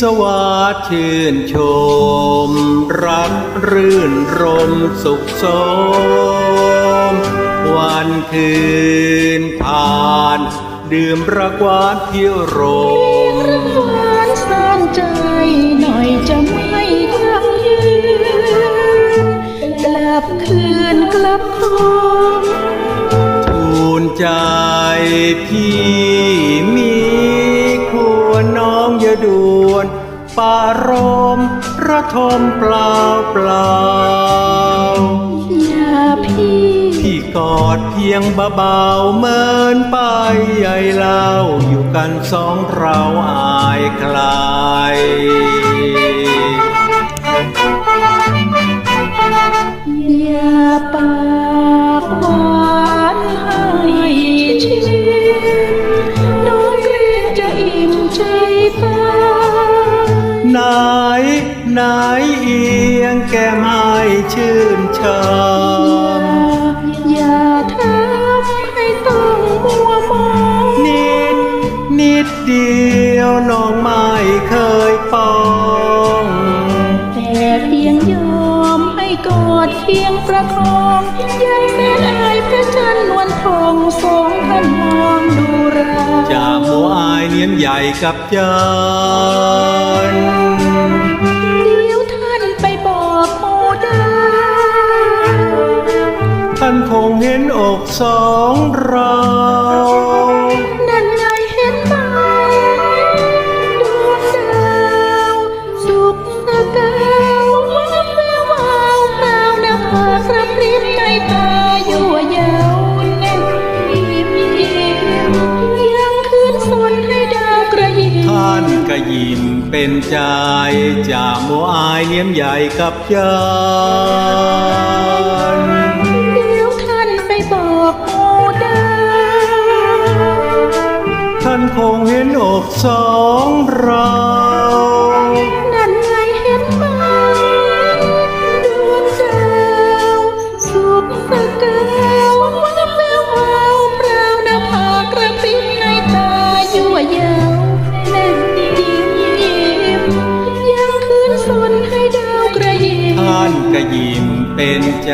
สวัสดชื่นชม รักรื่นรมสุขสม วันคืนผ่าน ดื่มรักวานเที่ยวโรมหวานสานใจหน่อยจะไม่ยั่งยืนกลับคืนกลับคมทูลใจพี่มี ปารมระทมเปล่าเปล่าอย่าพี่พี่กอดเพียงเบาๆเมินไปใหญ่เล่าอยู่กันสองเราอายใครอย่ ไหนไหนเอียงแก้มให้ชื่นชมอย่าทำให้ต้องมัวมองนิดนิดเดียวน้องไม่เคยปองแต่เพียงยอมให้กอดเคียงประคองยังแม่อายพระจันทร์นวลทองสองท่านมองดูเราจะมัวอายเนียนใหญ่กับจัน กสองเรานั่นไงเห็นไหมดวงดาวสุกสกาววับแวววาวพราวหน้าผากระพริบในตายั่วยาวแน่นยิ้มยิ้มยังคืนสนให้ดาวกระยิมท่านก็ยิ้มเป็นใจจะมัวอายเนี้ยนใหญ่กับจัน ท่านคงเห็นอกสองเรานั่นไงเห็นไหมดวงดาวสุกสกาววับแวววาวพราวหน้าผากระพริบในตายั่วยาวแน่นยิ้มยิ้มยังคืนสนให้ดาวกระยิมท่านก็ยิ้มเป็นใจ